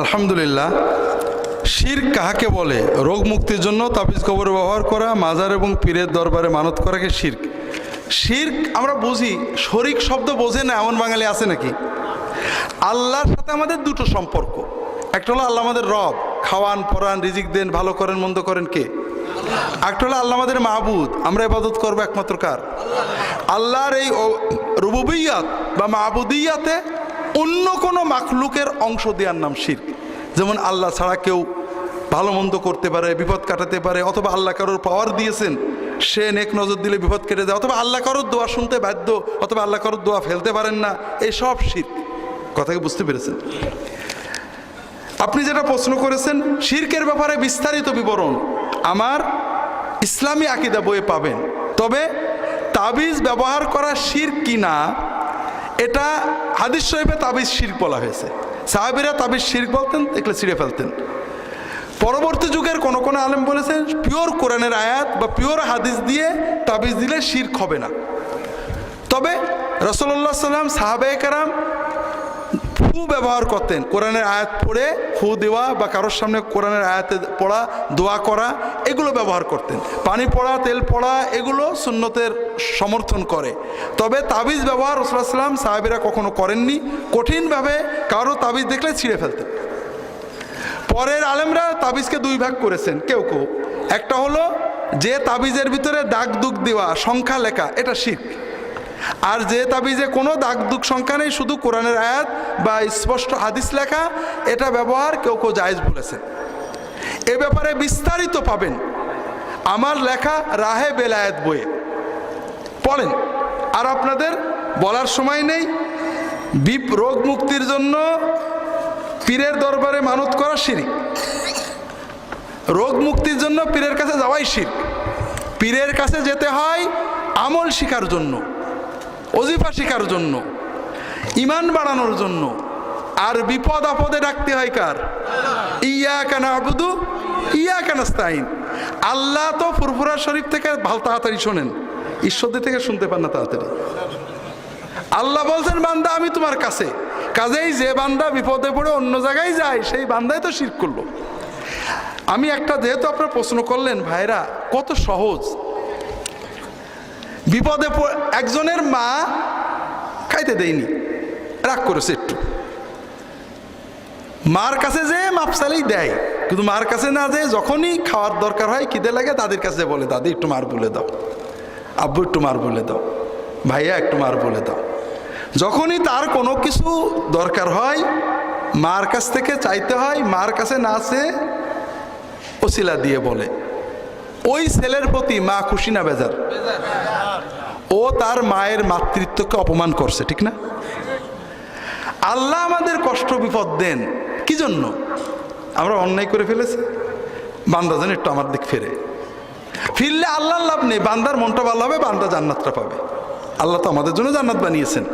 আলহামদুলিল্লাহ, শির কাহাকে বলে? রোগ মুক্তির জন্য তাবিজ কবর ব্যবহার করা, মাজার এবং পীরের দরবারে মানত করাকে শির্ক শির্ক আমরা বুঝি, শরিক শব্দ বোঝে না, এমন বাঙালি আছে নাকি? আল্লাহর সাথে আমাদের দুটো সম্পর্ক। একটা হলো আল্লাহ আমাদের রব, খাওয়ান পরান রিজিক দেন, ভালো করেন, মন্দ করেন কে? একটা হলো আল্লাহ আমাদের মাহবুদ, আমরা ইবাদত করব একমাত্র কার? আল্লাহর এই রুবুবিয়াত বা মাহবুদিয়াতে অন্য কোনো মাখলুকের অংশ দেওয়ার নাম শির্ক। যেমন আল্লাহ ছাড়া কেউ ভালো মন্দ করতে পারে, বিপদ কাটাতে পারে, অথবা আল্লাহ কারোর পাওয়ার দিয়েছেন, সে নেক নজর দিলে বিপদ কেটে যায়, অথবা আল্লাহ কারোর দোয়া শুনতে বাধ্য, অথবা আল্লাহ কারোর দোয়া ফেলতে পারেন না এই সব কথাকে বুঝতে পেরেছেন? আপনি যেটা প্রশ্ন করেছেন, শির্কের ব্যাপারে বিস্তারিত বিবরণ আমার ইসলামী আকিদা বইয়ে পাবেন। তবে তাবিজ ব্যবহার করা শির কি না এটা হাদিস শরীফে তাবিজ শির বলা হয়েছে। সাহাবিরা তাবিজ শির বলতেন এগুলো ছিঁড়ে ফেলতেন। পরবর্তী যুগের কোনো কোনো আলেম বলেছেন পিওর কোরআনের আয়াত বা পিওর হাদিস দিয়ে তাবিজ দিলে শির্ক হবে না। তবে রসল্লা সাল্লাম সাহাবে কারাম ফু ব্যবহার করতেন। কোরআনের আয়াত পড়ে ফু দেওয়া বা কারোর সামনে কোরআনের আয়াতে পড়া, দোয়া করা, এগুলো ব্যবহার করতেন। পানি পড়া, তেল পড়া, এগুলো সুন্নতের সমর্থন করে। তবে তাবিজ ব্যবহার রসুলাম সাহাবিরা কখনো করেননি। কঠিনভাবে কারও তাবিজ দেখলে ছিঁড়ে ফেলতেন। পরের আলেমরা তাবিজকে দুই ভাগ করেছেন, কেউ কেউ। একটা হলো যে তাবিজের ভিতরে দাগ দুগ দেওয়া, সংখ্যা লেখা, এটা শিখ আর যে তাবিজে কোনো দাগ দুগ সংখ্যা নেই, শুধু কোরআনের আয়াত বা স্পষ্ট হাদিস লেখা, এটা ব্যবহার কেউ কেউ জায়েজ বলেছে। এ ব্যাপারে বিস্তারিত পাবেন আমার লেখা রাহে বেলায়েত বইয়ে। পড়েন, আর আপনাদের বলার সময় নেই। বিপ রোগ মুক্তির জন্য পীরের দরবারে মানত করা শিরিক। রোগ মুক্তির জন্য পীরের কাছে যাওয়াই শির পীরের কাছে যেতে হয় আমল শিকার জন্য। অজিফা শিকার জন্য, ইমান বাড়ানোর জন্য, আর বিপদ আপদে ডাকতে হয় কার? ইয়া কেন আবুদু ইয়া কেন স্তাইন আল্লাহ তো ফুরফুরা শরীফ থেকে ভালো তাড়াতাড়ি শোনেন। ঈশ্বরদের থেকে শুনতে পান না তাড়াতাড়ি। আল্লাহ বলছেন, বান্দা, আমি তোমার কাছে। কাজেই যে বান্দা বিপদে পড়ে অন্য জায়গায় যায়, সেই বান্দাই তো শির করল। আমি একটা যেহেতু আপনার প্রশ্ন করলেন, ভাইরা, কত সহজ। বিপদে একজনের মা খাইতে দেয়নি। রাগ করেছে একটু। মার কাছে যে মাপসালেই দেয়, কিন্তু মার কাছে না যে যখনই খাওয়ার দরকার হয়, খিদে লাগে তাদের কাছে বলে, দাদি, একটু মার বলে দাও। আব্বু, একটু মার বলে দাও। ভাইয়া, একটু মার বলে দাও। যখনই তার কোনো কিছু দরকার হয়, মার কাছ থেকে চাইতে হয়, মার কাছে না চেয়ে ওসিলা দিয়ে বলে, ওই ছেলের প্রতি মা খুশি না, বেজার? ও তার মায়ের মাতৃত্বকে অপমান করছে, ঠিক না? আল্লাহ আমাদের কষ্ট বিপদ দেন, কি জন্য? আমরা অন্যায় করে ফেলেছি, বান্দা যেন একটু আমার দিক ফেরে। ফিরলে আল্লাহর লাভ নেই, বান্দার মনটা ভালো হবে, বান্দা জান্নাতটা পাবে। আল্লাহ তো আমাদের জন্য জান্নাত বানিয়েছেন।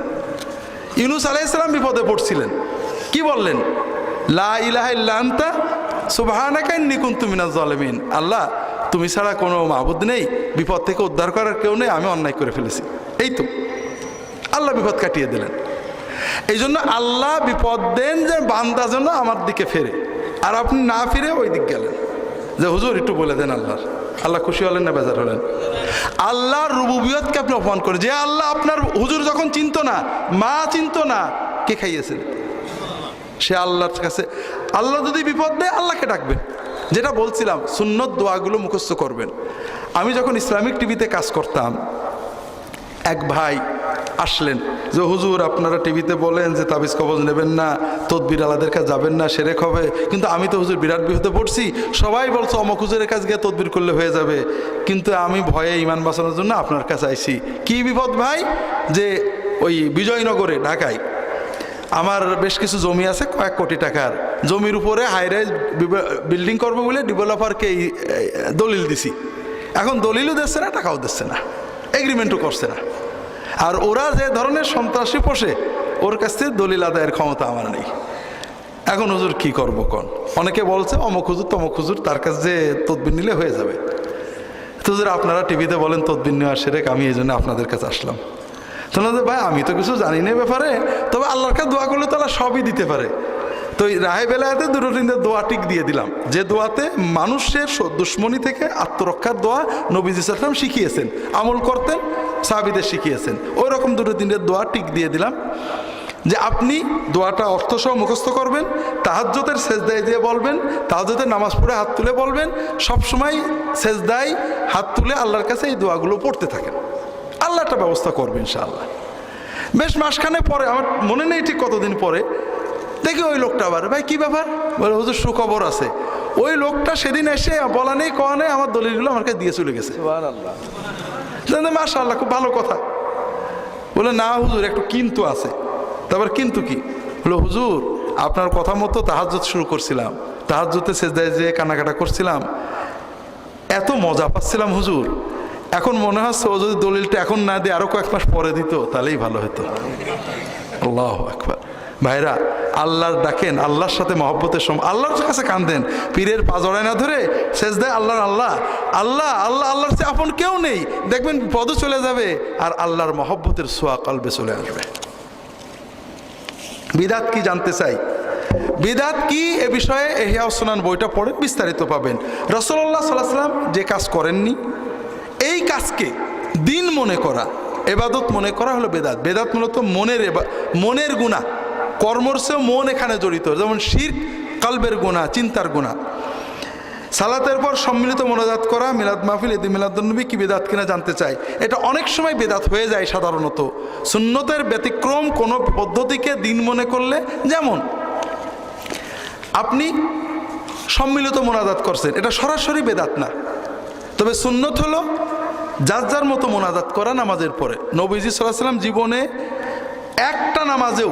ইউনুস আলাইসালাম বিপদে পড়ছিলেন। কি বললেন? লা ইলাহা ইল্লা আনতা, সুবহানাকা ইন্নী কুনতু মিনাজ জালিমিন আল্লাহ তুমি ছাড়া কোনো মাহবুদ নেই, বিপদ থেকে উদ্ধার করার কেউ নেই, আমি অন্যায় করে ফেলেছি। এই তো, আল্লাহ বিপদ কাটিয়ে দিলেন। এই জন্য আল্লাহ বিপদ দেন যে বান্দা যেন আমার দিকে ফেরে, আর আপনি না ফিরে ওই দিক গেলেন। যে হুজুর, একটু বলে দেন আল্লাহর। আল্লাহ খুশি হলেন না বেজার হলেন? আল্লাহর রুবুবিয়তকে আপনি অপমান করেন। যে আল্লাহ আপনার হুজুর যখন চিনত না, মা চিনতো না, কে খাইয়েছেন? সে আল্লাহর কাছে, আল্লাহ যদি বিপদ দেয়, আল্লাহকে ডাকবেন। যেটা বলছিলাম, সুন্নত দোয়াগুলো মুখস্থ করবেন। আমি যখন ইসলামিক টিভিতে কাজ করতাম, এক ভাই আসলেন যে, হুজুর, আপনারা টিভিতে বলেন যে, তাবিজ কবজ নেবেন না, তদবির আলাদের কাছে যাবেন না, সেরেক হবে। কিন্তু আমি তো হুজুর বিরাট বিপদে পড়ছি। সবাই বলছে, অমক হুজুরের কাছে গিয়ে তদবির করলে হয়ে যাবে। কিন্তু আমি ভয়ে ইমান বাঁচানোর জন্য আপনার কাছে আইছি। কি বিপদ ভাই? যে, ওই বিজয়নগরে, ঢাকায়। আমার বেশ কিছু জমি আছে, কয়েক কোটি টাকার। জমির উপরে হাইরাইজ বিল্ডিং করব বলে ডেভেলপারকে দলিল দিছি। এখন দলিলও দিচ্ছে না, টাকাও দিচ্ছে না। এগ্রিমেন্টও করছে না। আর ওরা যে ধরনের সন্ত্রাসী পোষে, ওর কাছ থেকে দলিল আদায়ের ক্ষমতা আমার নেই। এখন হুজুর কি করব কন? অনেকে বলছে, অমুক হুজুর, তমুক হুজুর, তার কাছে যে তদবির নিলে হয়ে যাবে। তো আপনারা টিভিতে বলেন তদবির নেওয়া সেরেক আমি এই জন্য আপনাদের কাছে আসলাম। তাহলে ভাই, আমি তো কিছু জানি না ব্যাপারে। তবে আল্লাহর কাছে দোয়া করলে তো আল্লাহ সবই দিতে পারে। তো এই রাহে বেলায়াতে দুটো তিনটে দোয়া টিক দিয়ে দিলাম। যে দোয়াতে মানুষের দুশ্মনী থেকে আত্মরক্ষার দোয়া নবীজ ইসলাম শিখিয়েছেন, আমল করতেন, সাহাবিদের শিখিয়েছেন। ওই রকম দুটো তিনটে দোয়া টিক দিয়ে দিলাম। যে আপনি দোয়াটা অর্থসহ মুখস্থ করবেন তাহাজ্যতের সেজদায় দিয়ে বলবেন তাহাজ্যতের নামাজ পড়ে হাত তুলে বলবেন, সবসময় সেজদায় হাত তুলে আল্লাহর কাছে এই দোয়াগুলো পড়তে থাকেন। একটা ব্যবস্থা করবে ইনশাআল্লাহ। বেশ মাসখানে পরে আমার মনে নেই ঠিক কতদিন পরে দেখি ওই লোকটা আবার। ভাই কি ব্যাপার? বলে হুজুর সুখবর আছে। ওই লোকটা সেদিন এসে বলা নেই কওয়া নেই আমার দলিলগুলো আমার কাছে দিয়ে চলে গেছে। মাসা আল্লাহ খুব ভালো কথা। বলে না হুজুর একটু কিন্তু আছে। তারপর কিন্তু কি? বলে হুজুর আপনার কথা মতো তাহাজ্জত শুরু করছিলাম। তাহাজ্জতে সেজদায় যে কানাকাটা করছিলাম এত মজা পাচ্ছিলাম হুজুর। এখন মনে হচ্ছে ও যদি দলিলটা এখন না দিয়ে আরও কয়েক মাস পরে দিত, তাহলেই ভালো হতো আল্লাহ একবার ভাইরা, আল্লাহর ডাকেন, আল্লাহর সাথে মহব্বতের সম আল্লাহর কাছে কান্দেন পীরের পা জড়ায় না ধরে শেষ দেয় আল্লাহর আল্লাহ। আল্লাহ আল্লাহ, আল্লাহর সে আপন কেউ নেই। দেখবেন পদ চলে যাবে আর আল্লাহর মহব্বতের সোয়া কলবে চলে আসবে। বিদাত কি জানতে চাই? বিদাত কি? এ বিষয়ে এহিয়া ওসনান বইটা পড়ে বিস্তারিত পাবেন। রসল্লাহ সাল্লাহ সাল্লাম যে কাজ করেননি এই কাজকে দিন মনে করা, এবাদত মনে করা হলো বেদাত। বেদাত মূলত মনের মনের গুণা। কর্মর মন এখানে জড়িত, যেমন শির কালবের গুণা, চিন্তার গুণা। সালাতের পর সম্মিলিত মোনাজাত করা, মিলাদ মাহফিল এদি মিলাদুন্নবী কি বেদাত কিনা জানতে চাই। এটা অনেক সময় বেদাত হয়ে যায় সাধারণত। সুন্নতের ব্যতিক্রম কোনো পদ্ধতিকে দিন মনে করলে, যেমন আপনি সম্মিলিত মোনাজাত করছেন, এটা সরাসরি বেদাত না। তবে সুন্নত হলো যার যার মতো মোনাজাত করা নামাজের পরে। নবীজি সাল্লাম জীবনে একটা নামাজেও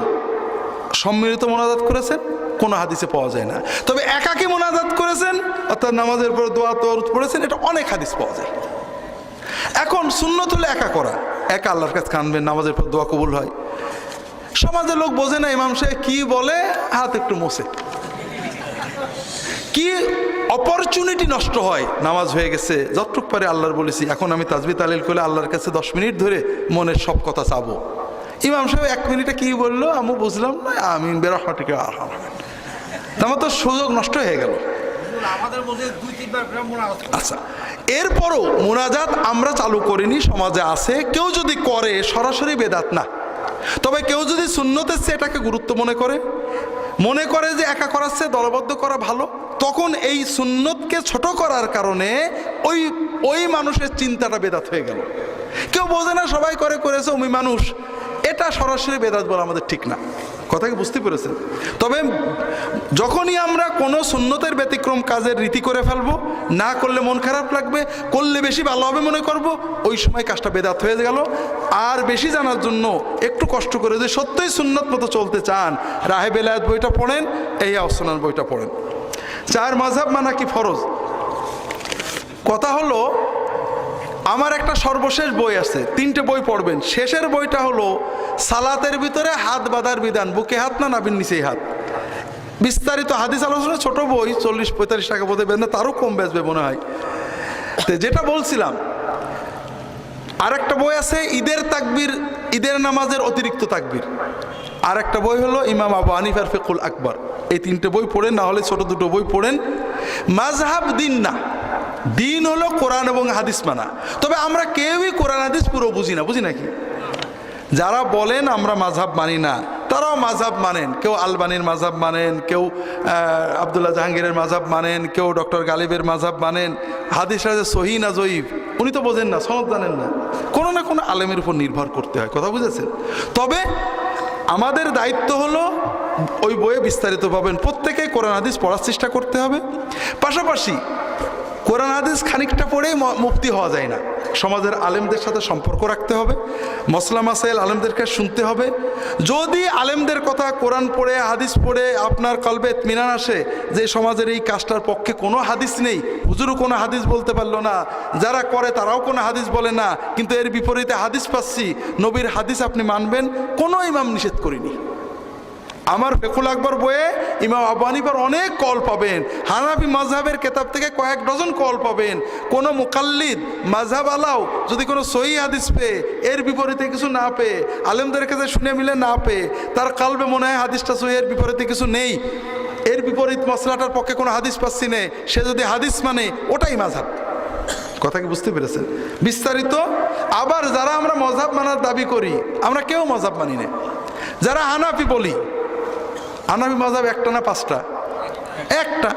সম্মিলিত মোনাজাত করেছেন, কোনো হাদিসে পাওয়া যায় না। তবে একাকে মোনাজাত করেছেন, অর্থাৎ নামাজের পর দোয়া তোর পড়েছেন, এটা অনেক হাদিস পাওয়া যায়। এখন সুন্নত হলে একা করা, একা আল্লাহর কাছে কানবেন, নামাজের পর দোয়া কবুল হয়। সমাজের লোক বোঝে না, ইমাম সাহেব কি বলে, হাত একটু মোছে। কি অপরচুনিটি নষ্ট হয়? নামাজ হয়ে গেছে যতটুক পারে আল্লাহর বলেছি। এখন আমি তাজবি তালিল করে আল্লাহর কাছে দশ মিনিট ধরে মনের সব কথা চাবো। ইমাম সাহেব এক মিনিটে কি বলল? আমি বুঝলাম না আমি বেরহমাটিকে আমার তো সুযোগ নষ্ট হয়ে গেল। আচ্ছা এরপরও মোনাজাত আমরা চালু করিনি সমাজে আছে। কেউ যদি করে সরাসরি বেদাত না। তবে কেউ যদি শূন্যতের চেয়ে এটাকে গুরুত্ব মনে করে মনে করে যে একা করার চেয়ে দলবদ্ধ করা ভালো, তখন এই সুন্নতকে ছোট করার কারণে ওই ওই মানুষের চিন্তাটা বেদাত হয়ে গেল। কেউ বোঝে না সবাই করে করেছে ওই মানুষ, এটা সরাসরি বেদাত বলা আমাদের ঠিক না। কথা কি বুঝতে পেরেছেন? তবে যখনই আমরা কোনো সুন্নতের ব্যতিক্রম কাজের রীতি করে ফেলব, না করলে মন খারাপ লাগবে, করলে বেশি ভালো হবে মনে করব, ওই সময় কাজটা বেদাত হয়ে গেল। আর বেশি জানার জন্য একটু কষ্ট করে যে সত্যই সুন্নত মতো চলতে চান, রাহে বেলায়াত বইটা পড়েন, এই অসনান বইটা পড়েন। চার মাঝাব মানা কি ফরজ। কথা হলো আমার একটা সর্বশেষ বই আছে, তিনটে বই পড়বেন। শেষের বইটা হলো, সালাতের ভিতরে হাত বাঁধার বিধান, বুকে হাত না নাবিন নিচেই হাত? বিস্তারিত হাদিস আলোচনা, ছোট বই, চল্লিশ, পঁয়তাল্লিশ টাকা বোধহয় বেঁধে তারও কম বেচবে মনে হয়। তো যেটা বলছিলাম আর একটা বই আছে, ঈদের তাকবির, ঈদের নামাজের অতিরিক্ত তাকবির। আর একটা বই হলো, ইমাম আবু আনিফার ফেকুল আকবর। এই তিনটে বই পড়েন, না হলে ছোট দুটো বই পড়েন। মাঝহাব দিন না। দিন হলো কোরআন এবং হাদিস মানা। তবে আমরা কেউই কোরআন, হাদিস পুরো বুঝি না, বুঝি নাকি? যারা বলেন আমরা মাঝহাব মানি না, তারাও মাঝহাব মানেন। কেউ আলবানির মাঝহাব মানেন, কেউ আবদুল্লাহ জাহাঙ্গীরের মাঝহাব মানেন, কেউ ডক্টর গালিবের মাঝহাব মানেন। হাদিস রাজে সহি না জয়ীব? উনি তো বোঝেন না, সনদ জানেন না। কোনো না কোনো আলেমের উপর নির্ভর করতে হয়, কথা বুঝেছেন? তবে আমাদের দায়িত্ব হলো ওই বইয়ে বিস্তারিত পাবেন প্রত্যেকেই কোরআন, হাদিস পড়ার চেষ্টা করতে হবে। পাশাপাশি কোরআন হাদিস খানিকটা পড়েই মুক্তি হওয়া যায় না। সমাজের আলেমদের সাথে সম্পর্ক রাখতে হবে, মসলা মাসাইল আলেমদেরকে শুনতে হবে। যদি আলেমদের কথা কোরআন পড়ে, হাদিস পড়ে, আপনার কলবে এতমিনান আসে, যে সমাজের এই কাজটার পক্ষে কোনো হাদিস নেই, হুজুরও কোনো হাদিস বলতে পারল না, যারা করে তারাও কোনো হাদিস বলে না, কিন্তু এর বিপরীতে হাদিস পাচ্ছি, নবীর হাদিস আপনি মানবেন, কোনো ইমাম নিষেধ করিনি। আমার ফেকুল আকবর বইয়ে ইমাম আবু হানিফার অনেক কল পাবেন। হানাফি মাঝহাবের কেতাব থেকে কয়েক ডজন কল পাবেন। কোনো মুকাল্লিদ মাঝহাব আলাও যদি কোনো সহি হাদিস পেয়ে, এর বিপরীতে কিছু না পেয়ে, আলেমদের কাছে শুনে মিলে না পেয়ে, তার কালবে মনে হয় হাদিসটা সহি, এর বিপরীতে কিছু নেই। এর বিপরীত মশলাটার পক্ষে কোনো হাদিস পাচ্ছি নে, সে যদি হাদিস মানে ওটাই মাঝহাব কথা কি বুঝতে পেরেছেন? বিস্তারিত, আবার যারা আমরা মজাব মানার দাবি করি, আমরা কেউ মজাব মানি না। যারা হানাফি বলি হানাফি মাজাব একটা না পাঁচটা? একটা।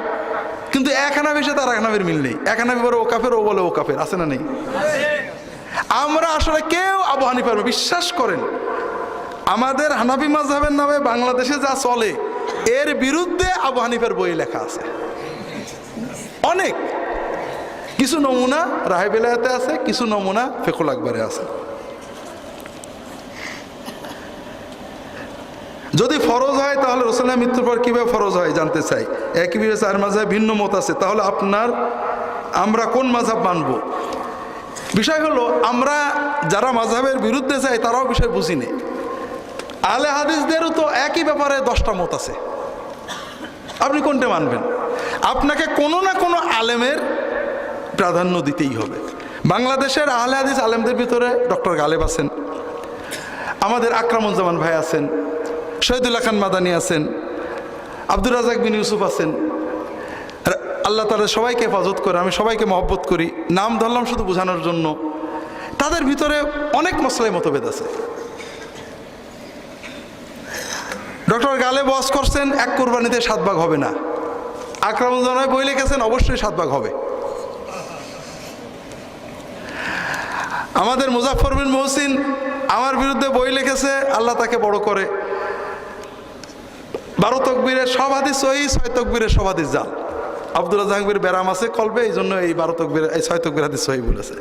কিন্তু এক হানাফির সাথে আর এক হানাফির মিল নেই। এক হানাফি বলে ও কাফের, ও বলে ও কাফের, আছে না নেই? আমরা আসলে কেউ আবু হানিফার বিশ্বাস করেন, আমাদের হানাফি মাজহাবের নামে বাংলাদেশে যা চলে, এর বিরুদ্ধে আবু হানিফার বই লেখা আছে। অনেক। কিছু নমুনা রাহে বেলায়াতে আছে, কিছু নমুনা ফেকুল আকবরে আছে। যদি ফরজ হয়, তাহলে রসুল্লাহ মৃত্যুর পর কীভাবে ফরজ হয় জানতে চাই? একই একইভাবে চার মাঝে ভিন্ন মত আছে। তাহলে আপনার, আমরা কোন মাঝাব মানব? বিষয় হলো, আমরা যারা মাঝাবের বিরুদ্ধে যাই, তারাও বিষয় বুঝি নেই আলে হাদিসদেরও তো একই ব্যাপারে দশটা মত আছে। আপনি কোনটা মানবেন? আপনাকে কোনো না কোনো আলেমের প্রাধান্য দিতেই হবে। বাংলাদেশের আহলে হাদিস আলেমদের ভিতরে ডক্টর গালেব আছেন। আমাদের আকরামুজ্জামান ভাই আছেন। শহীদুল্লাহ খান মাদানি আছেন, আব্দুর রাজাক বিন ইউসুফ আছেন। আল্লাহ তাদের সবাইকে হেফাজত করে, আমি সবাইকে মহব্বত করি। নাম ধরলাম শুধু বোঝানোর জন্য। তাদের ভিতরে অনেক মশলাই মতভেদ আছে। ডক্টর গালে বস করছেন, এক কোরবানিতে সাত ভাগ হবে না। আকরামুজ্জামান বই লিখেছেন, অবশ্যই সাত ভাগ হবে। আমাদের মুজাফর বিন মহসিন আমার বিরুদ্ধে বই লিখেছে, আল্লাহ তাকে বড় করে। বারো তকবীরের সব হাদিস ছয় তকবীরের সব জাল। আব্দুল্লাহ জাহাঙ্গীর ব্যারাম আছে কলবে, এই জন্য এই বারো তকবীর এই ছয় তকবীর হাদিস সহি বলেছে।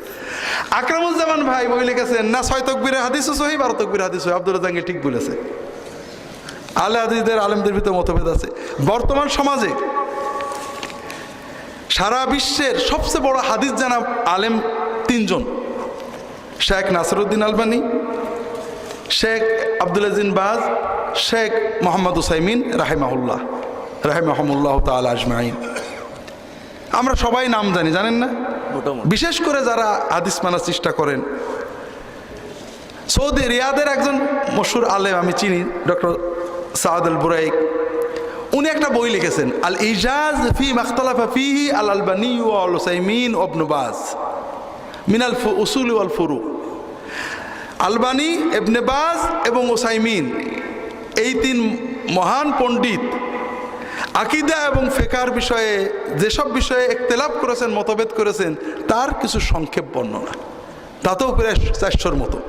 আকরামুজ্জামান ভাই বই লিখেছেন, না, ছয় তকবীরের হাদিসও সহি, বারো তকবীর হাদিস সহি। আব্দুল্লাহ জাহাঙ্গীর ঠিক বলেছে। আলে হাদিসদের আলেমদের ভিতরে মতভেদ আছে। বর্তমান সমাজে সারা বিশ্বের সবচেয়ে বড় হাদিস জানা আলেম তিনজন। শেখ নাসরুদ্দিন আলবানী, শেখ আব্দুল বাজ শেখ মোহাম্মদ হুসাইমিন রাহেমাহুল্লাহ রাহেমাহমুল্লাহ তাল আজমাইন। আমরা সবাই নাম জানি জানেন না? বিশেষ করে যারা হাদিস মানার চেষ্টা করেন। সৌদি রিয়াদের একজন মশুর আলেম আমি চিনি ডক্টর সাদ আল বুরাইক। উনি একটা বই লিখেছেন আল ইজাজ ফি মাখতালাফা ফিহি আল আলবানি ওয়াল হুসাইমিন অবনুবাজ মিনাল ফু- উসুল ওয়াল ফুরু। আলবানি এবনেবাজ এবং ওসাইমিন এই তিন মহান পণ্ডিত আকিদা এবং ফেকার বিষয়ে, যেসব বিষয়ে একতেলাপ করেছেন, মতভেদ করেছেন, তার কিছু সংক্ষেপ বর্ণনা। তাতেও প্রায় চারশোর মতো।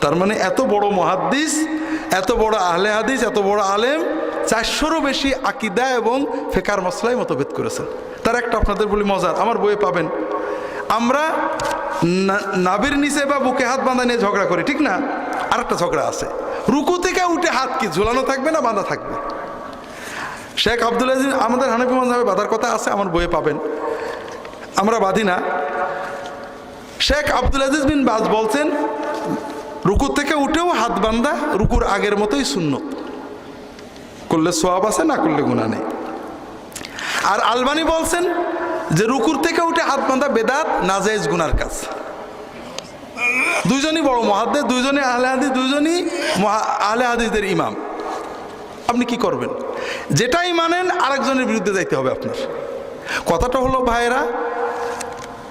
তার মানে এত বড় মহাদ্দিস, এত বড় আহলে হাদিস, এত বড় আলেম, চারশোরও বেশি আকিদা এবং ফেকার মশলায় মতভেদ করেছেন। তার একটা আপনাদের বলি মজার, আমার বইয়ে পাবেন। আমরা না- নাভির নিচে বা বুকে হাত বাঁধা নিয়ে ঝগড়া করি, ঠিক না? আরেকটা ঝগড়া আছে। রুকু থেকে উঠে হাত কি, ঝুলানো থাকবে না, বাঁধা থাকবে? শেখ আব্দুল আজিজ, আমাদের হানিফি মজাবে বাঁধার কথা আছে, আমার বইয়ে পাবেন। আমরা বাঁধি না। শেখ আব্দুল আজিজ বিন বাজ বলছেন, রুকু থেকে উঠেও হাত বান্ধা রুকুর আগের মতোই সুন্নত। করলে সোয়াব আছে, না করলে গুণা নেই। আর আলবানি বলছেন যে, রুকুর থেকে উঠে হাত বান্ধা বেদাত নাজাইজ গুনার কাজ। দুইজনই বড় মহাদ্দে দুইজনই আহলে হাদিস, দুইজনই আহলে হাদিসদের ইমাম। আপনি কি করবেন? যেটাই মানেন আরেকজনের বিরুদ্ধে যাইতে হবে আপনার। কথাটা হলো, ভাইয়েরা,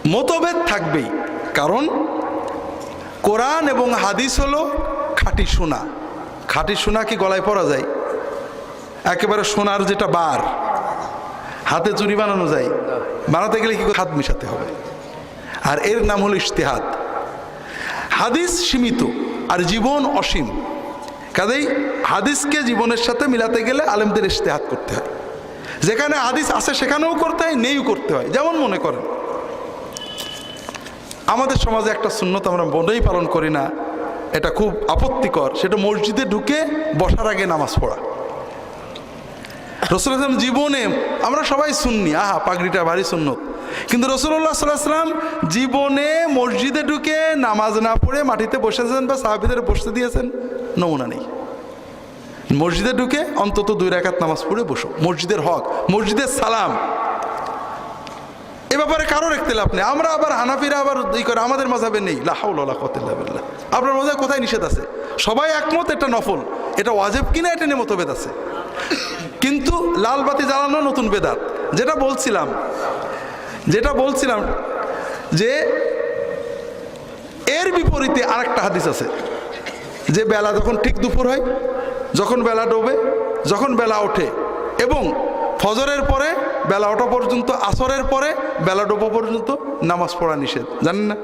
মতভেদ থাকবেই, কারণ কোরআন এবং হাদিস হলো খাঁটি সোনা। খাঁটি সোনা কি গলায় পরা যায়? একেবারে সোনার যেটা বার, হাতে চুরি বানানো যায়। বানাতে গেলে কি হাত মিশাতে হবে। আর এর নাম হলো ইশতেহাদ। হাদিস সীমিত আর জীবন অসীম। কাজেই হাদিসকে জীবনের সাথে মিলাতে গেলে আলেমদের ইশতেহাদ করতে হয়। যেখানে হাদিস আছে সেখানেও করতে হয়, নেইও করতে হয়। যেমন মনে করেন, আমাদের সমাজে একটা শূন্যত আমরা মনেই পালন করি না। এটা খুব আপত্তিকর। সেটা মসজিদে ঢুকে বসার আগে নামাজ পড়া। রসুল আসলাম জীবনে আমরা সবাই শুননি আহা, পাগড়িটা ভারী সুন্নত। কিন্তু রসুল্লাহ সাল্লাম জীবনে মসজিদে ঢুকে নামাজ না পড়ে মাটিতে বসেছেন বা সাহাবিদের বসতে দিয়েছেন? নমুনা নেই। মসজিদে ঢুকে অন্তত দুই রাকাত নামাজ পড়ে বসো। মসজিদের হক, মসজিদের সালাম। এ ব্যাপারে কারোর একতেলাপ নেই। আমরা আবার হানাফিরা আবার ই করে, আমাদের মাঝাবে নেই। লাহাউল্লাহ কতিল্লাহ আপনার মজায় কোথায় নিষেধ আছে? সবাই একমত এটা নফল। এটা ওয়াজেব কিনা এটা নিয়ে মতভেদ আছে। কিন্তু লাল বাতি জ্বালানো নতুন বেদাত। যেটা বলছিলাম যেটা বলছিলাম যে এর বিপরীতে আরেকটা হাদিস আছে, যে বেলা যখন ঠিক দুপুর হয়, যখন বেলা ডোবে, যখন বেলা ওঠে, এবং ফজরের পরে বেলা ওঠা পর্যন্ত, আসরের পরে বেলা ডোবা পর্যন্ত নামাজ পড়া নিষেধ, জানেন না?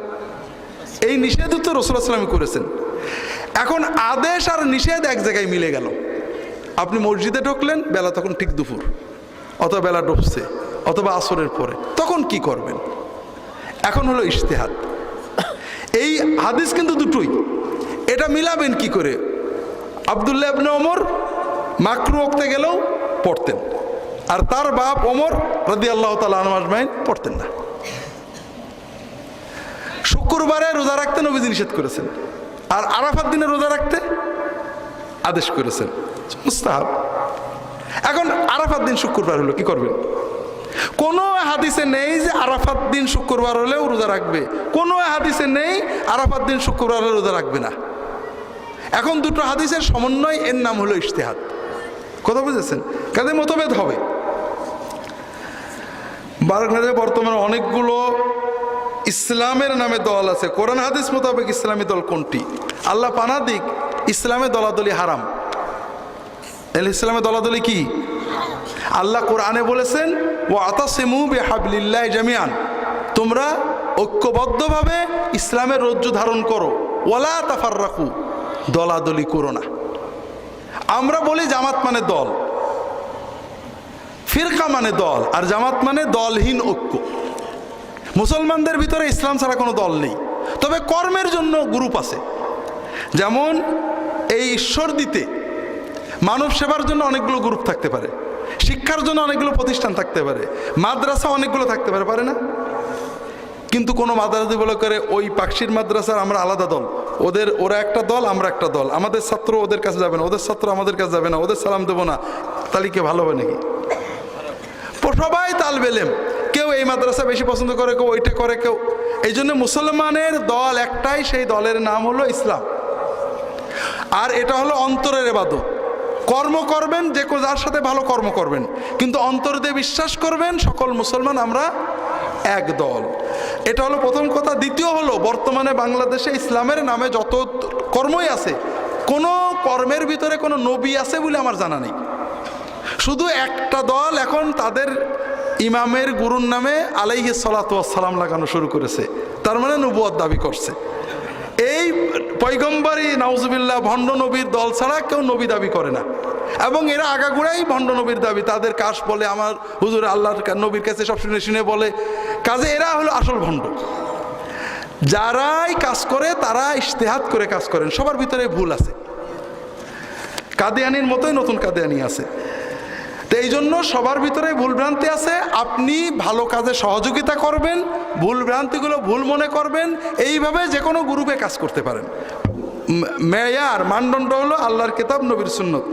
এই নিষেধ তো রসুলামী করেছেন। এখন আদেশ আর নিষেধ এক জায়গায় মিলে গেল। আপনি মসজিদে ঢুকলেন, বেলা তখন ঠিক দুপুর, অথবা বেলা ডুবছে। অথবা আসরের পরে। তখন কি করবেন? এখন হলো ইশতেহাত এই হাদিস কিন্তু দুটোই। এটা মিলাবেন কি করে? আবদুল্লাহ ইবনে অমর মাকরু ওক্তে গেলেও পড়তেন। আর তার বাপ অমর রাদি আল্লাহ তালা আজমাইন পড়তেন না। শুক্রবারে রোজা রাখতে নবীজি নিষেধ করেছেন। আর আরাফাত দিনে রোজা রাখতে আদেশ করেছেন। মুস্তাহাব। এখন আরাফাত দিন শুক্রবার হলো, কি করবেন? কোনো হাদিসে নেই যে আরাফাত দিন শুক্রবার হলেও রোজা রাখবে। কোনো হাদিসে নেই আরাফাত দিন শুক্রবার হলে রোজা রাখবে না। এখন দুটো হাদিসের সমন্বয়, এর নাম হলো ইশতেহাত কথা বুঝেছেন? কাজে মতভেদ হবে। বাংলাদেশে বর্তমানে অনেকগুলো ইসলামের নামে দল আছে। কোরআন হাদিস মোতাবেক ইসলামী দল কোনটি? আল্লাহ পানা দিক, ইসলামে দলাদলি হারাম। ইসলামে দলাদলি কি? আল্লাহ কোরআনে বলেছেন ও হাবলিল্লাহ জামিয়ান তোমরা ঐক্যবদ্ধভাবে ইসলামের রজ্জু ধারণ করো। ওলা তাফার রাখু দলাদলি করো না। আমরা বলি জামাত মানে দল। ফিরকা মানে দল, আর জামাত মানে দলহীন ঐক্য। মুসলমানদের ভিতরে ইসলাম ছাড়া কোনো দল নেই। তবে কর্মের জন্য গ্রুপ আছে। যেমন এই ঈশ্বর দিতে মানব সেবার জন্য অনেকগুলো গ্রুপ থাকতে পারে। শিক্ষার জন্য অনেকগুলো প্রতিষ্ঠান থাকতে পারে, মাদ্রাসা অনেকগুলো থাকতে পারে পারে না? কিন্তু কোনো মাদ্রাসা বলে করে ওই পাকশির মাদ্রাসার আমরা আলাদা দল। ওদের, ওরা একটা দল, আমরা একটা দল। আমাদের ছাত্র ওদের কাছে যাবে না, ওদের ছাত্র আমাদের কাছে যাবে না, ওদের সালাম দেবো না। তাহলে কি ভালো হবে নাকি? সবাই তাল বেলেম। কেউ এই মাদ্রাসা বেশি পছন্দ করে, কেউ ওইটা করে, কেউ এই জন্য মুসলমানের দল একটাই, সেই দলের নাম হলো ইসলাম। আর এটা হলো অন্তরের এবাদত। কর্ম করবেন, যে যার সাথে ভালো কর্ম করবেন। কিন্তু অন্তর দিয়ে বিশ্বাস করবেন, সকল মুসলমান আমরা এক দল। এটা হলো প্রথম কথা। দ্বিতীয় হলো, বর্তমানে বাংলাদেশে ইসলামের নামে যত কর্মই আছে, কোনো কর্মের ভিতরে কোনো নবী আছে বলে আমার জানা নেই। শুধু একটা দল এখন তাদের ইমামের গুরুর নামে আলাইহি সালাম লাগানো শুরু করেছে। তার মানে নবুয়াদ দাবি করছে। এই পৈগম্বরী নাউজুবিল্লাহ ভণ্ড নবীর দল ছাড়া কেউ নবী দাবি করে না। এবং এরা আগাগোড়াই ভণ্ড নবীর দাবি। তাদের কাশ বলে, আমার হুজুর আল্লাহর নবীর কাছে সব শুনে শুনে বলে, কাজে এরা হলো আসল ভণ্ড। যারাই কাজ করে তারা ইশতেহাত করে কাজ করেন। সবার ভিতরে ভুল আছে। কাদিয়ানির মতোই নতুন কাদিয়ানি আছে। তো এই জন্য সবার ভিতরে ভুলভ্রান্তি আছে। আপনি ভালো কাজে সহযোগিতা করবেন ভুলভ্রান্তিগুলো ভুল মনে করবেন, এইভাবে যে কোনো গ্রুপে কাজ করতে পারেন। মেয়ার মানদণ্ড হলো আল্লাহর কিতাব, নবীর সুন্নত।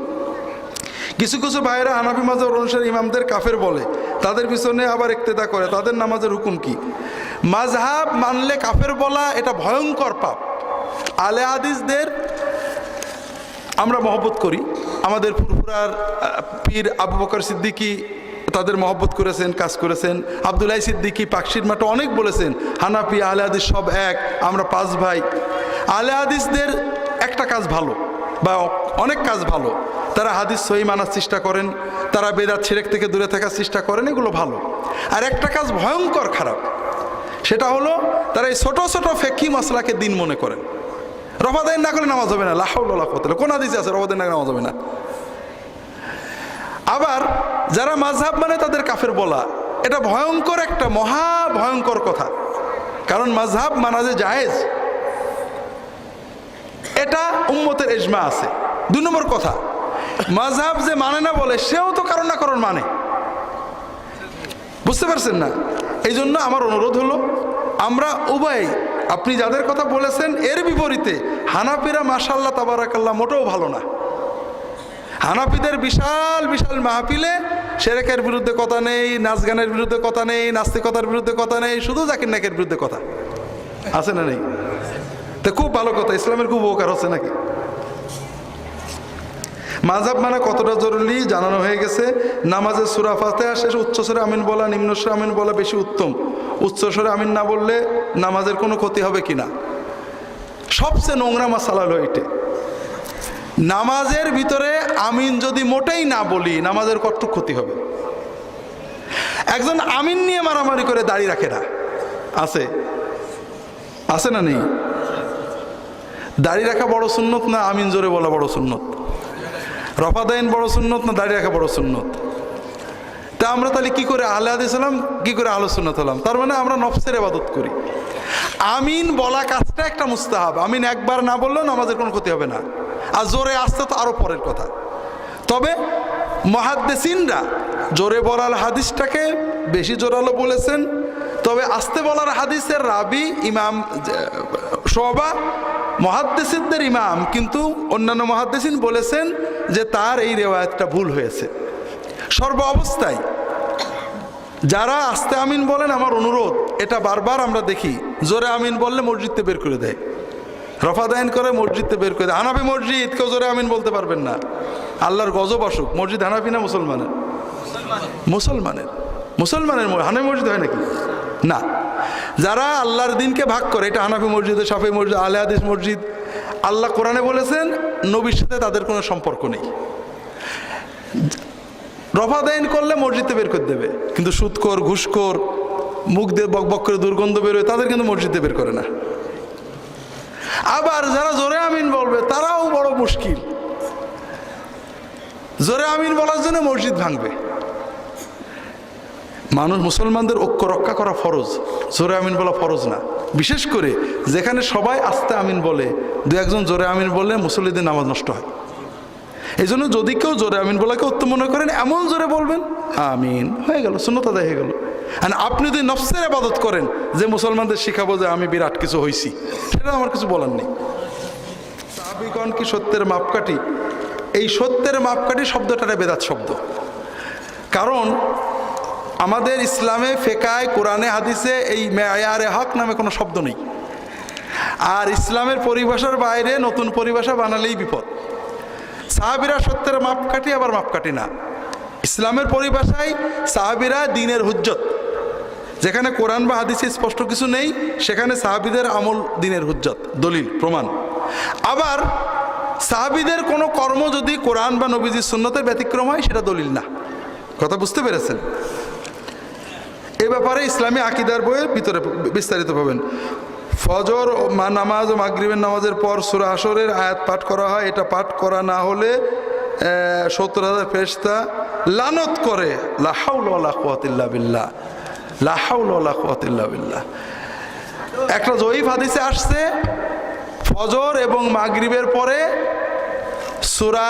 কিছু কিছু ভাইয়েরা হানাফি মাজার অনুসারে ইমামদের কাফের বলে, তাদের পিছনে আবার একতেদা করে, তাদের নামাজের হুকুম কি? মাঝহাব মানলে কাফের বলা এটা ভয়ঙ্কর পাপ। আলে আদিসদের আমরা মহব্বত করি, আমাদের আহ, পীর আবু বকর সিদ্দিকী তাদের মহব্বত করেছেন কাজ করেছেন। আবদুল্লাহ সিদ্দিকী পাকশির মাঠে অনেক বলেছেন হানাফি আলে হাদিস সব এক আমরা পাঁচ ভাই। আলে হাদিসদের একটা কাজ ভালো বা অনেক কাজ ভালো। তারা হাদিস সহি মানার চেষ্টা করেন তারা বেদার ছেড়েক থেকে দূরে থাকার চেষ্টা করেন এগুলো ভালো। আর একটা কাজ ভয়ঙ্কর খারাপ সেটা হলো তারা এই ছোট ছোট ফেকি মশলাকে দিন মনে করেন। রফাদাইন না করলে নামাজ হবে না করতে কোন হাদিসে আছে রফাদাইন না নামাজ হবে না? আবার যারা মাঝহাব মানে তাদের কাফের বলা, এটা ভয়ঙ্কর একটা, মহা ভয়ঙ্কর কথা। কারণ মাঝহাব মানা যে জায়েজ। এটা উম্মতের এজমা আছে। দুই নম্বর কথা, মাঝহাব যে মানে না বলে, সেও তো কারণ না কারণ মানে। বুঝতে পারছেন না? এই জন্য আমার অনুরোধ হলো, আমরা উভয় আপনি যাদের কথা বলেছেন, এর বিপরীতে হানাফিরা মাশাল্লাহ তাবারাকাল্লাহ মোটেও ভালো না। হানাফিদের বিশাল বিশাল মাহফিলে সেরেকের বিরুদ্ধে কথা নেই, নাচ গানের বিরুদ্ধে কথা নেই, নাস্তিকতার বিরুদ্ধে কথা নেই, শুধু জাকির নাকের বিরুদ্ধে কথা। আছে না নেই? তো খুব ভালো কথা, ইসলামের খুব উপকার হচ্ছে নাকি? মাঝাব মানে কতটা জরুরি জানানো হয়ে গেছে। নামাজের সুরা ফাতেহা শেষে উচ্চস্বরে আমিন বলা নিম্নস্বরে আমিন বলা বেশি উত্তম। উচ্চস্বরে আমিন না বললে নামাজের কোনো ক্ষতি হবে কি না সবচেয়ে নোংরা মাসালা হলো এটে নামাজের ভিতরে আমিন যদি মোটেই না বলি, নামাজের কত ক্ষতি হবে? একজন আমিন নিয়ে মারামারি করে দাড়ি রাখে না। আছে? আছে না নেই? দাড়ি রাখা বড় সুন্নত না আমিন জোরে বলা বড় সুন্নত? রফাদাইন বড় সুন্নত না দাড়ি রাখা বড় সুন্নত? তা আমরা তাহলে কি করে আহলে হাদিস কি করে আলো সুন্নত হলাম? তার মানে আমরা নফসের ইবাদত করি। আমিন বলা কাজটা একটা মুস্তাহাব। আমিন একবার না বললেও নামাজের কোনো ক্ষতি হবে না। আর জোরে আসতে তো আরও পরের কথা। তবে মহাদ্দেসিনরা জোরে বলার হাদিসটাকে বেশি জোরালো বলেছেন। তবে আস্তে বলার হাদিসের রাবি, ইমাম সবা মহাদ্দেসিনদের ইমাম কিন্তু অন্যান্য মহাদ্দেসিন বলেছেন যে তার এই রেওয়ায়তটা ভুল হয়েছে। সর্ব অবস্থায় যারা আস্তে আমিন বলেন, আমার অনুরোধ, এটা বারবার আমরা দেখি। জোরে আমিন বললে মসজিদতে বের করে দেয়। রফাদায়ন করে মসজিদতে বের করে হানাফি মসজিদ, কেউ জোরে আমিন বলতে পারবেন না। আল্লাহর গজব আসুক। মসজিদ হানাফি না মুসলমানের? মুসলমানের। মুসলমানের হানাফি মসজিদ হয় নাকি? না। যারা আল্লাহর দিনকে ভাগ করে, এটা হানাফি মসজিদ, সাফি মসজিদ আলে হাদিস মসজিদ, আল্লাহ কোরআনে বলেছেন, নবীর সাথে তাদের কোনো সম্পর্ক নেই। রফাদাইন করলে মসজিদে বের করে দেবে। কিন্তু সুদকর ঘুষকর মুখ দিয়ে বক বক করে দুর্গন্ধ বেরোয় তাদের কিন্তু মসজিদে বের করে না। আবার যারা জোরে আমিন বলবে, তারাও বড় মুশকিল। জোরে আমিন বলার জন্য মসজিদ ভাঙবে। মানুষ মুসলমানদের ঐক্য রক্ষা করা ফরজ, জোরে আমিন বলা ফরজ না। বিশেষ করে যেখানে সবাই আস্তে আমিন বলে, দু একজন জোরে আমিন বললে মুসল্লিদের নামাজ নষ্ট হয়। এই জন্য যদি কেউ জোরে আমিন বলাকে উত্তম মনে করেন, এমন জোরে বলবেন, আমিন, হয়ে গেল শূন্যতা হয়ে গেল। আর আপনি যদি নফসের আবাদত করেন যে মুসলমানদের শিখাবো যে আমি বিরাট কিছু হইছি, সেটা আমার কিছু বলার নেই। সাহাবিগণ কি সত্যের মাপকাঠি? এই সত্যের মাপকাঠি শব্দটা একটা বেদাত শব্দ। কারণ আমাদের ইসলামে ফেকায়, কোরআনে, হাদিসে এই মেয়ারে হক নামে কোনো শব্দ নেই। আর ইসলামের পরিভাষার বাইরে নতুন পরিভাষা বানালেই বিপদ। সাহাবিরা সত্যের মাপকাঠি আবার মাপকাঠি না। ইসলামের পরিভাষায় সাহাবিরা দিনের হুজ্জত। যেখানে কোরআন বা হাদিসে স্পষ্ট কিছু নেই, সেখানে সাহাবিদের আমল দিনের হুজ্জত, দলিল, প্রমাণ। আবার সাহাবিদের কোনো কর্ম যদি কোরআন বা নবীজির সুন্নতের ব্যতিক্রম হয়, সেটা দলিল না। কথা বুঝতে পেরেছেন? এ ব্যাপারে ইসলামী আকিদার বইয়ের ভিতরে বিস্তারিত পাবেন। ফজর মা নামাজ ও মাগরিবের নামাজের পর সুরা আসরের আয়াত পাঠ করা হয়। এটা পাঠ করা না হলে সত্তর হাজার ফেরিস্তা লানত করে লাহাউল্লাহ বিল্লাহ। একটা জয়ীফ হাদিসে আসছে, ফজর এবং মাগরিবের পরে সুরা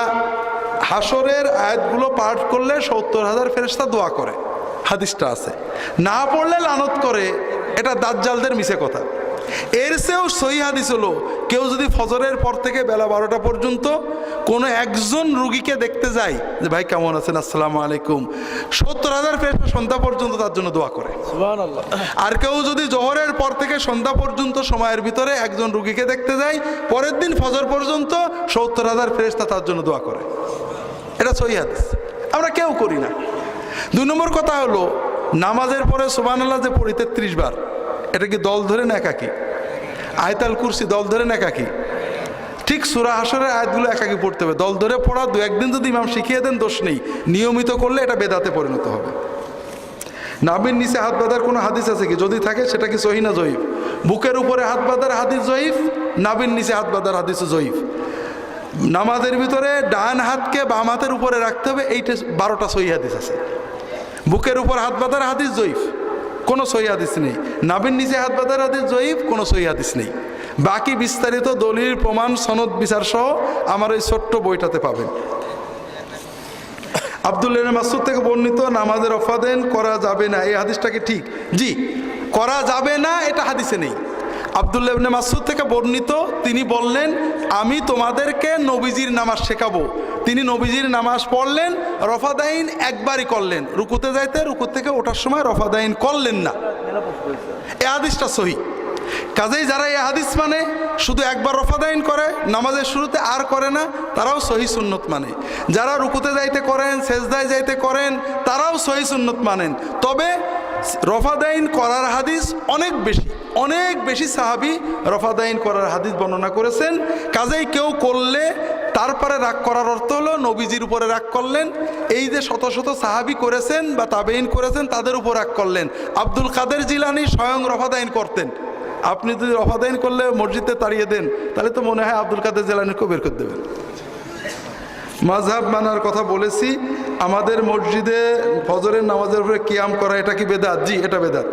হাসরের আয়াতগুলো পাঠ করলে সত্তর হাজার ফেরেস্তা দোয়া করে, হাদিসটা আছে। না পড়লে লানত করে, এটা দাজ্জালদের মিশে কথা। এর চেয়েও সহি হাদিস হলো কেউ যদি ফজরের পর থেকে বেলা বারোটা পর্যন্ত কোনো একজন রুগীকে দেখতে যায় যে ভাই কেমন আছেন? আসসালামু আলাইকুম। সত্তর হাজার ফেরেস্তা সন্ধ্যা পর্যন্ত তার জন্য দোয়া করে। আর কেউ যদি জহরের পর থেকে সন্ধ্যা পর্যন্ত সময়ের ভিতরে একজন রুগীকে দেখতে যায় পরের দিন ফজর পর্যন্ত সত্তর হাজার ফেরেস্তা তার জন্য দোয়া করে। এটা সহি আমরা কেউ করি না। দুই নম্বর কথা হলো নামাজের পরে সোবান আল্লাহ যে পড়ি তেত্রিশ বার এটা কি দল ধরে না একাকি? আয়তাল কুরসি, দল ধরে না একাকি? ঠিক সুরা হাসরের আয়াতগুলো একাকি পড়তে হবে। দল ধরে পড়া, দু একদিন যদি ইমাম শিখিয়ে দেন, দোষ নেই। নিয়মিত করলে এটা বেদাতে পরিণত হবে। নাবির নিচে হাত বাঁধার কোনো হাদিস আছে কি? যদি থাকে, সেটা কি সহিনা জয়ীফ? বুকের উপরে হাত বাঁধার হাদিস জয়ীফ, নাবির নিচে হাত বাঁধার হাদিস জয়ীফ। নামাজের ভিতরে ডান হাতকে বাম হাতের উপরে রাখতে হবে, এইটা বারোটা সহি হাদিস আছে। বুকের উপর হাত বাঁধার হাদিস জয়ীফ। কোনো সহি নেই। নাবির নিচে হাত বাঁধার হাদিস জয়ীফ কোনো সহি নেই। বাকি বিস্তারিত দলিল, প্রমাণ, সনদ, বিচার সহ আমার এই ছোট্ট বইটাতে পাবেন। আবদুল্লাহ মাসুদ থেকে বর্ণিত, নামাজের অফাদেন করা যাবে না। এই হাদিসটাকে ঠিক? জি, করা যাবে না, এটা হাদিসে নেই। আবদুল্লাহ মাসুদ থেকে বর্ণিত, তিনি বললেন, আমি তোমাদেরকে নবীজির নামাজ শেখাবো। তিনি নবীজির নামাজ পড়লেন, রফাদাইন একবারই করলেন। রুকুতে যাইতে রুকু থেকে ওঠার সময় রফাদাইন করলেন না। এ হাদিসটা সহি। কাজেই যারা এ হাদিস মানে শুধু একবার রফাদাইন করে, নামাজের শুরুতে আর করে না, তারাও সহি সুন্নত মানে। যারা রুকুতে যাইতে করেন, সেজদায় যাইতে করেন, তারাও সহি সুন্নত মানেন। তবে রফাদাইন করার হাদিস অনেক বেশি। অনেক বেশি সাহাবি রফাদাইন করার হাদিস বর্ণনা করেছেন। কাজেই কেউ করলে তারপরে রাগ করার অর্থ হলো নবীজির উপরে রাগ করলেন, এই যে শত শত সাহাবি করেছেন বা তাবেইন করেছেন, তাদের উপর রাগ করলেন। আব্দুল কাদের জিলানি স্বয়ং রফাদাইন করতেন। আপনি যদি রফাদাইন করলে মসজিদে তাড়িয়ে দেন, তাহলে তো মনে হয় আব্দুল কাদের জিলানিকেও বের করে দেবেন। মাঝহাব মানার কথা বলেছি, আমাদের মসজিদে ফজরের নামাজের উপরে কিয়াম করা, এটা কি বেদাত? জি, এটা বেদাত।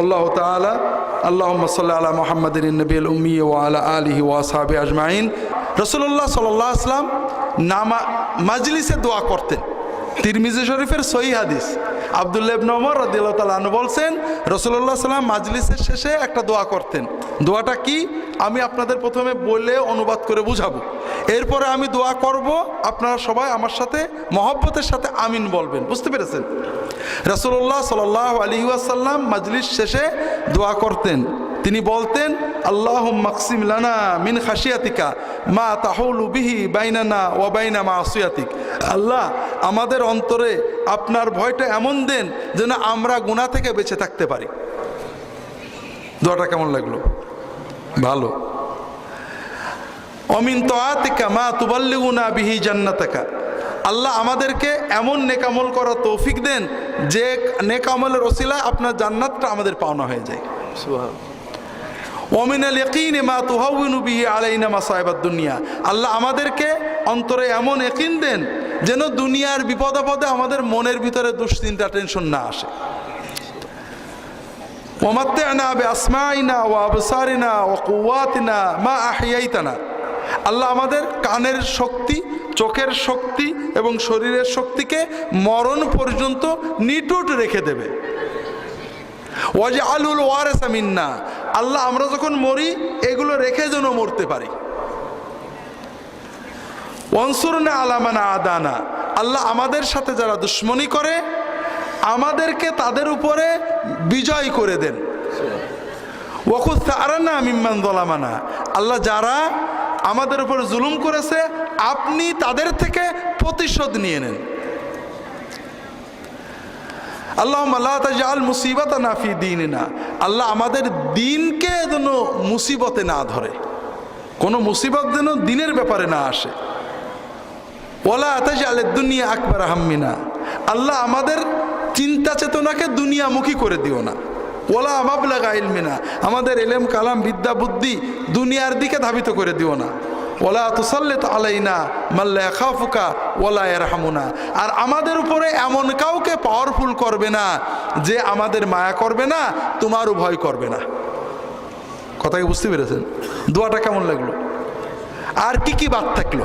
আল্লাহ তালা আল্লাহ সাল্লাহ মোহাম্মদিন নবীল উম্মি ও আলা আলিহি ওয়াসাবি আজমাইন। রসুল্লাহ সাল্লাহ আসলাম নামা মাজলিসে দোয়া করতেন। তিরমিজি শরীফের সহি হাদিস। আবদুল্লাহ নমর ওমর রাদিয়াল্লাহু বলছেন রসুল্লাহ সাল্লাম মাজলিসের শেষে একটা দোয়া করতেন। দোয়াটা কি? আমি আপনাদের প্রথমে বলে অনুবাদ করে বুঝাবো। এরপরে আমি দোয়া করব, আপনারা সবাই আমার সাথে, মহব্বতের সাথে আমিন বলবেন। বুঝতে পেরেছেন? রসুল্লাহ সাল আলী ওয়াসাল্লাম মাজলিস শেষে দোয়া করতেন। তিনি বলতেন আল্লাহ মাকসিম লানা মিন খাসিয়াতিকা মা তাহলু বিহি বাইনানা ও বাইনা মা আসিয়াতিক আল্লাহ, আমাদের অন্তরে আপনার ভয়টা এমন দেন যেন আমরা গুণা থেকে বেঁচে থাকতে পারি। দোয়াটা কেমন লাগল? ভালো। অমিন তোয়াতিকা মা তুবাল্লি তুবাল্লিগুনা বিহি জান্নাতাকা। আল্লাহ আমাদেরকে এমন নেকামল করা তৌফিক দেন যে নেকামলের ওসিলায় আপনার জান্নাতটা আমাদের পাওনা হয়ে যায়। ওমিনাল ইকিন মা তুহাউনু বিহি আলাইনা মাসাইবাদ দুনিয়া। আল্লাহ আমাদেরকে অন্তরে এমন একিন দেন যেন দুনিয়ার বিপদ আপদে আমাদের মনের ভিতরে দুশ্চিন্তা, টেনশন না আসে। ওমাত্তানা বে আসমাইনা ও আবসারিনা ও কুয়াতিনা মা আহিয়াইতানা আল্লাহ আমাদের কানের শক্তি, চোখের শক্তি এবং শরীরের শক্তিকে মরণ পর্যন্ত নিটুট রেখে দেবে। ওয়াজে আলুল ওয়ারেসা মিন্না। আল্লাহ, আমরা যখন মরি, এগুলো রেখে যেন মরতে পারি। ওয়ানসুরনা আলামানা আদানা। আল্লাহ আমাদের সাথে যারা দুশ্মনী করে, আমাদেরকে তাদের উপরে বিজয় করে দেন। তারানা মিম্মান দলামানা আল্লাহ যারা আমাদের উপর জুলুম করেছে, আপনি তাদের থেকে প্রতিশোধ নিয়ে নেন। আল্লাহ আল্লাহ তাজাল মুসিবত নাফি দিন না আল্লাহ আমাদের দিনকে যেন মুসিবতে না ধরে। কোনো মুসিবত যেন দিনের ব্যাপারে না আসে। ওলা তাজাল দুনিয়া আকবর আহমিনা আল্লাহ আমাদের চিন্তা চেতনাকে দুনিয়ামুখী করে দিও না। ওলা আমাবলাগা ইলমিনা। আমাদের এলেম, কালাম, বিদ্যা, বুদ্ধি দুনিয়ার দিকে ধাবিত করে দিও না। ওলা তুসাল্লেত আলাইনা মাল্লা খাফুকা ওলা এরহামুনা আর আমাদের উপরে এমন কাউকে পাওয়ারফুল করবে না যে আমাদের মায়া করবে না, তোমারও ভয় করবে না। কথাকে বুঝতে পেরেছেন? দোয়াটা কেমন লাগল? আর কি কি বাদ থাকল?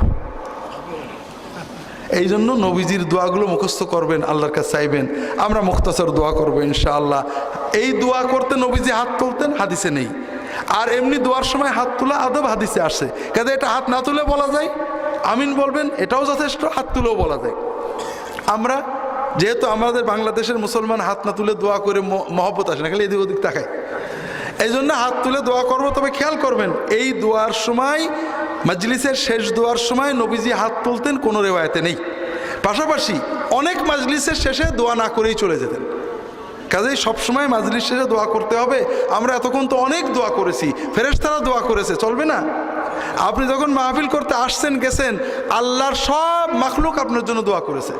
এই জন্য নবীজির দোয়াগুলো মুখস্থ করবেন, আল্লাহর কাছে চাইবেন। আমরা মুখতাসর দোয়া করব ইনশাআল্লাহ। এই দোয়া করতে নবীজি হাত তুলতেন, হাদিসে নেই। আর এমনি দোয়ার সময় হাত তোলা আদব হাদিসে আসে। কাজে এটা হাত না তুলে বলা যায়। আমিন বলবেন, এটাও যথেষ্ট, হাত তুলেও বলা যায়। আমরা যেহেতু আমাদের বাংলাদেশের মুসলমান হাত না তুলে দোয়া করে মহব্বত আসে না, খালি এদিক ওদিক তাকায়। এই জন্য হাত তুলে দোয়া করব, তবে খেয়াল করবেন, এই দোয়ার সময়, মাজলিসের শেষ দোয়ার সময় নবীজি হাত তুলতেন, কোনো রেওয়ায়তে নেই। পাশাপাশি অনেক মাজলিসের শেষে দোয়া না করেই চলে যেতেন। কাজেই সবসময় মাজলিস শেষে দোয়া করতে হবে। আমরা এতক্ষণ তো অনেক দোয়া করেছি। ফেরেশতারা দোয়া করেছে, চলবে না? আপনি যখন মাহফিল করতে আসছেন, গেছেন, আল্লাহর সব মাখলুক আপনার জন্য দোয়া করেছে।